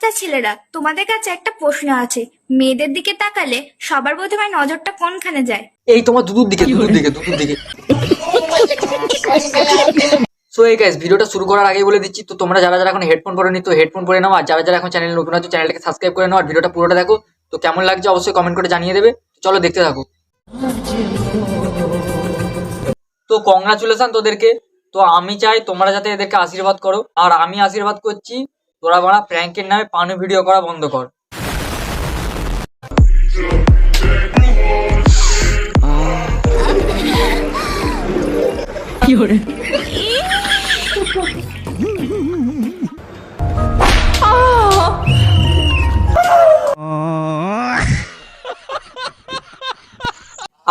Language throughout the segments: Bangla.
বাচ্চা ছেলেরা তোমাদের কাছে একটা প্রশ্ন আছে। মেয়েদের দিকে তাকালে সবার প্রথমে নজরটা কোনখানে যায়? এই তোমার দুধুর দিকে দুধুর দিকে দুধুর দিকে। সো এই গাইস ভিডিওটা শুরু করার আগে বলে দিচ্ছি তো তোমরা যারা যারা এখন হেডফোন পরে নি তো হেডফোন পরে নাও আর যারা যারা এখন চ্যানেল নতুন আছে চ্যানেলটাকে সাবস্ক্রাইব করে নাও আর ভিডিওটা পুরোটা দেখো। তো কেমন লাগছে অবশ্যই কমেন্ট করে জানিয়ে দেবে। তো চলো দেখতে থাকো। তো কংগ্রাচুলেশন তোদেরকে। তো আমি চাই তোমরা যাতে এদেরকে আশীর্বাদ করো। আর আমি আশীর্বাদ করছি তোরা বাড়া প্র্যাঙ্কের নামে পানু ভিডিও করা বন্ধ কর।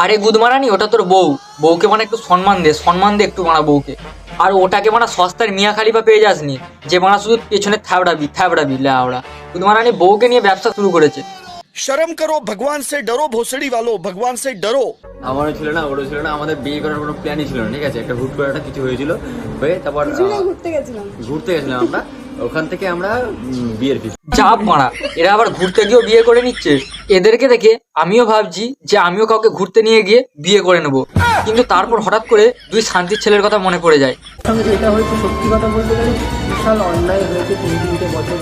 আরে গুদমারানি ওটা তোর বউ। বউকে মানে একটু সম্মান দে সম্মান দে একটু মানা বউকে। আর ওটাকে মানে সস্তার মিয়া খালিফা পেয়ে যাসনি যে মানে শুধু পেছনে থাবড়াবি থাবড়াবি লাউড়া। কিন্তু মানে বউকে নিয়ে ব্যবসা শুরু করেছে। শরম করো ভগবান সে ডরো ভোসড়ি ভালো ভগবান সে ডরো। আমারও ছিল না ওর ছিল না আমাদের বিয়ে করার কোনো প্ল্যানই ছিল না ঠিক আছে? একটা হুট করে একটা কিছু হয়েছিল হয়ে তারপর ঘুরতে গেছিলাম। ঘুরতে গেছিলাম আমরা। ওখান থেকে আমরা বিয়ের ফিক্স চাপ মারা। এরা আবার ঘুরতে গিয়েও বিয়ে করে নিচ্ছে। এদেরকে দেখে আমিও ভাবছি যে আমিও কাউকে ঘুরতে নিয়ে গিয়ে বিয়ে করে নেব। কিন্তু তারপর হঠাৎ করে দুই শান্তির ছেলের কথা মনে পড়ে যায়। এটা সত্যি কথা বলতে গেলে বিশাল অন্যায় হয়েছে তিন তিনটে বছর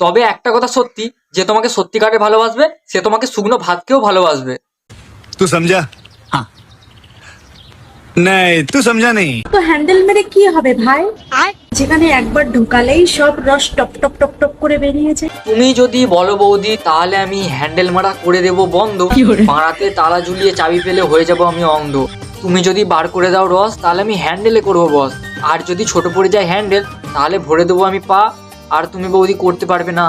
তবে একটা কথা সত্যি যে তোমাকে সত্যিকারে ভালোবাসবে সে তোমাকে শুকনো ভাতকেও ভালোবাসবে तू समझा हाँ नहीं तू समझा नहीं তো হ্যান্ডেল মেরে কি হবে ভাই যেখানে একবার ঢুকালেই সব রস টপ টপ টপ টপ করে বেরিয়ে যায় তুমি যদি বলো বৌদি তাহলে আমি হ্যান্ডেল মারা করে দেব বন্ধ পাড়াতে তালা ঝুলিয়ে চাবি পেলে হয়ে যাব আমি অন্ধ তুমি যদি বার করে দাও রস তাহলে আমি হ্যান্ডেলে করবো বস আর যদি ছোট পড়ে যায় হ্যান্ডেল তাহলে ভরে দেবো আমি পা আর তুমি বৌদি করতে পারবে না।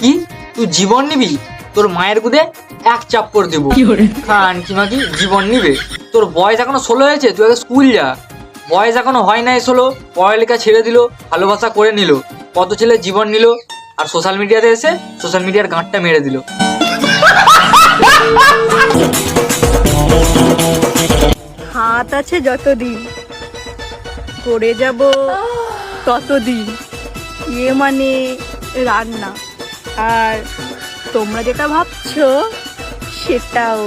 কি? তুই জীবন নিবি? তোর মায়ের গুদে এক চাপ্পর দেবো। খান কি মাকি জীবন নিবে। তোর বয়স এখনও ষোলো হয়েছে তুই আগে স্কুল যা। বয়স এখনও হয় নাই ষোলো পড়ালেখা ছেড়ে দিল ভালোবাসা করে নিল। কত ছেলে জীবন নিল আর সোশ্যাল মিডিয়াতে এসে সোশ্যাল মিডিয়ার গাঁটটা মেরে দিল। আছে যতদিন করে যাব ততদিন। ইয়ে মানে রান্না। আর তোমরা যেটা ভাবছ সেটাও।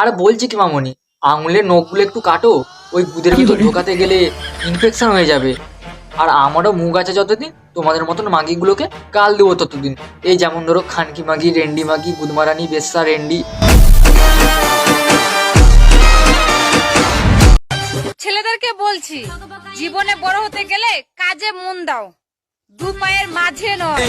আর বলছি কি মামনি আঙুলের নখগুলো একটু কাটো ওই গুদের ভিতর ঢোকাতে গেলে ইনফেকশন হয়ে যাবে। আর আমারও মুখ আছে যতদিন তোমাদের মতন মাগিগুলোকে কাল দেবো ততদিন। এই যেমন ধরো খানকি মাগি রেন্ডি মাগি গুদমারানি বেসা রেন্ডি। বলছি জীবনে বড় হতে গেলে কাজে মন দাও। দু পায়ের মাঝে নয়।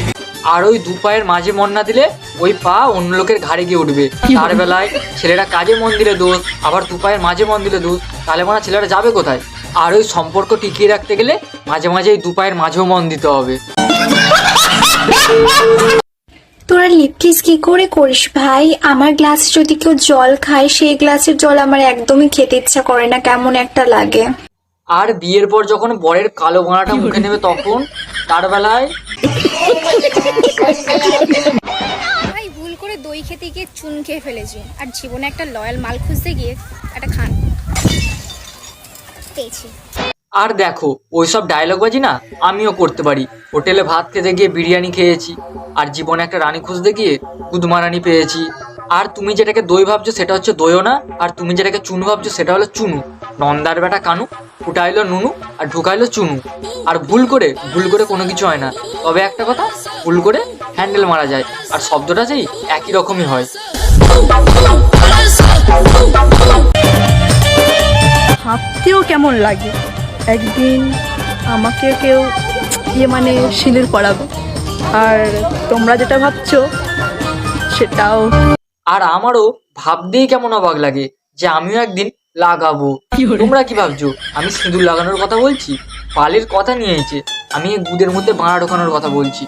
আর ওই দু পায়ের মাঝে মন না দিলে ওই পা অন্য লোকের ঘাড়ে গিয়ে উঠবে। তার বেলায় ছেলেরা কাজে মন দিলে দোষ আবার দু পায়ের মাঝে মন দিলে দোষ তাহলে মানে ছেলেরা যাবে কোথায়? আর ওই সম্পর্ক টিকিয়ে রাখতে গেলে মাঝে মাঝে এই দু পায়ের মাঝেও মন দিতে হবে। তোরা লিপকিস কি করে করিস ভাই? আমার গ্লাসে যদি কেউ জল খায় সেই গ্লাসের জল আমার একদমই খেতে ইচ্ছা করে না কেমন একটা লাগে। আর বিয়ের পর যখন বরের কালো গোড়াটা মুখে নেবে তখন তার বেলায় ভাই ভুল করে দই খেতে গিয়ে চুন খেয়ে ফেলেছি। আর জীবনে একটা লয়াল মাল খুঁজতে গিয়ে একটা খান। পেয়েছি। আর দেখো ওইসব ডায়লগ বাজি না আমিও করতে পারি। হোটেলে ভাত খেতে গিয়ে বিরিয়ানি খেয়েছি। আর জীবনে একটা রানী খুঁজতে গিয়ে গুদমারানি পেয়েছি। আর তুমি যেটাকে দই ভাবছ সেটা হচ্ছে দইও না, আর তুমি যেটাকে চুন ভাবছ সেটা হলো চুনু। নন্দার বেটা কানু, ফুটাইলো নুনু আর ঢুকাইলো চুনু। আর ভুল করে ভুল করে কোনো কিছু হয় না। তবে একটা কথা, ভুল করে হ্যান্ডেল মারা যায়। আর শব্দটা সেই একই রকমই হয়। ভাবতেও কেমন লাগে? একদিন আমাকে কেউ ইয়ে মানে শিলির পড়াবে আর তোমরা যেটা ভাবছ সেটাও আর আমারও ভাবতেই কেমন অবাক লাগে যে আমিও একদিন লাগাবো। তোমরা কি ভাবছ? আমি সিঁদুর লাগানোর কথা বলছি? পালের কথা নিয়েছে আমি গুদের মধ্যে বাঁড়া ঢোকানোর কথা বলছি।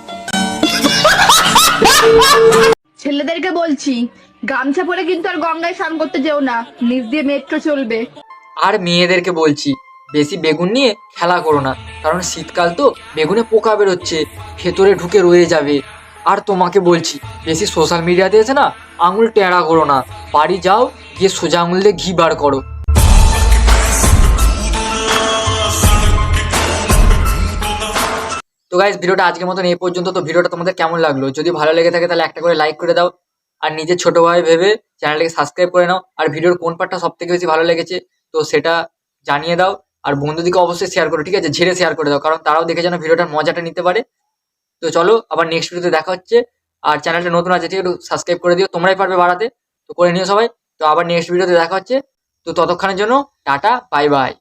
ছেলেদেরকে বলছি গামছা পরে কিন্তু আর গঙ্গায় স্নান করতে যেও না। নিচ দিয়ে মেট্রো চলবে। আর মেয়েদেরকে বলছি বেশি বেগুন নিয়ে খেলা করো না। কারণ শীতকাল তো বেগুনে পোকা বেরোচ্ছে ভেতরে ঢুকে রয়ে যাবে। আর তোমাকে বলছি, বেশি সোশ্যাল মিডিয়াতে এসে না আঙুল টেঁড়া করো না। বাড়ি যাও, গিয়ে সোজা আঙুল দিয়ে ঘি বার করো। তো গাইজ ভিডিওটা আজকের মতন এই পর্যন্ত। তো ভিডিওটা তোমাদের কেমন লাগল? যদি ভালো লেগে থাকে, তাহলে একটা করে লাইক করে দাও। আর নিজের ছোটো ভাই ভেবে চ্যানেলটাকে সাবস্ক্রাইব করে নাও। আর ভিডিওর কোন পার্টটা সব থেকে বেশি ভালো লেগেছে, তো সেটা জানিয়ে দাও। আর বন্ধুদিকে অবশ্যই শেয়ার করো, ঠিক আছে? ঝেড়ে শেয়ার করে দাও, কারণ তারাও দেখে যেন ভিডিওটার মজাটা নিতে পারে। তো চলো, আবার নেক্সট ভিডিওতে দেখা হচ্ছে। আর চ্যানেলটা নতুন আছে, ঠিক একটু সাবস্ক্রাইব করে দিও। তোমরাই পারবে বাড়াতে। তো করে নিও সবাই। তো আবার নেক্সট ভিডিওতে দেখা হচ্ছে। তো ততক্ষণের জন্য, টাটা বাই বাই